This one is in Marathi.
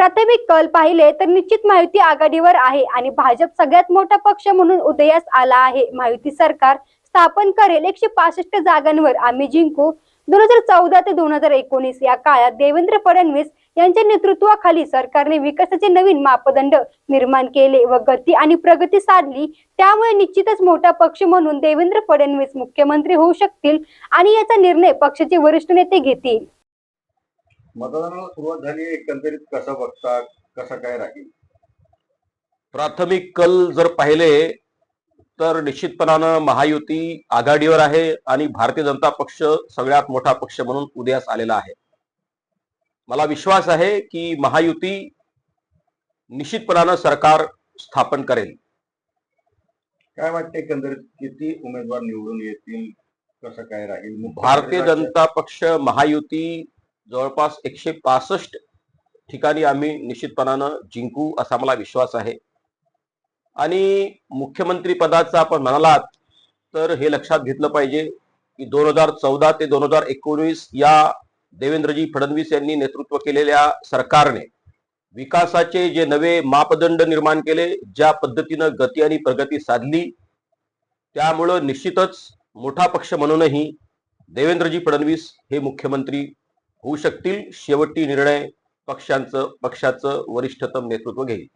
प्राथमिक कल पाहिले तर निश्चित महायुती आघाडीवर आहे आणि भाजप सगळ्यात मोठा पक्ष म्हणून उदयास आला आहे. महायुती सरकार स्थापन करेल एकशे पासष्ट जागांवर. आम्ही जिंकू. दोन हजार चौदा ते दोन हजार एकोणीस या काळात देवेंद्र फडणवीस यांच्या नेतृत्वाखाली सरकारने विकासाचे नवीन मापदंड निर्माण केले व गती आणि प्रगती साधली. त्यामुळे निश्चितच मोठा पक्ष म्हणून देवेंद्र फडणवीस मुख्यमंत्री होऊ शकतील आणि याचा निर्णय पक्षाचे वरिष्ठ नेते घेतील. मतदानाला सुरुवात झाली एकंदरीत कसं बघता कसं काय राहील? प्राथमिक कल जर पाहिले तर निश्चितपणानं महायुती आघाडीवर आहे आणि भारतीय जनता पक्ष सगळ्यात मोठा पक्ष म्हणून उदयास आलेला आहे. मला विश्वास आहे की महायुती निश्चितपणानं सरकार स्थापन करेल. काय वाटतं एकंदरीत किती उमेदवार निवडून येतील कसं काय राहील? भारतीय जनता पक्ष महायुती जवळपास एकशे पासष्ट ठिकाणी आम्ही निश्चितपणानं जिंकू असा मला विश्वास आहे. आणि मुख्यमंत्री पदाचा आपण म्हणालात तर हे लक्षात घेतलं पाहिजे की दोन हजार चौदा ते दोन हजार एकोणीस या देवेंद्रजी फडणवीस यांनी नेतृत्व केलेल्या सरकारने विकासाचे जे नवे मापदंड निर्माण केले ज्या पद्धतीनं गती आणि प्रगती साधली त्यामुळं निश्चितच मोठा पक्ष म्हणूनही देवेंद्रजी फडणवीस हे मुख्यमंत्री होऊ शकतील. शेवटी निर्णय पक्षांचं पक्षाचं वरिष्ठतम नेतृत्व घेईल.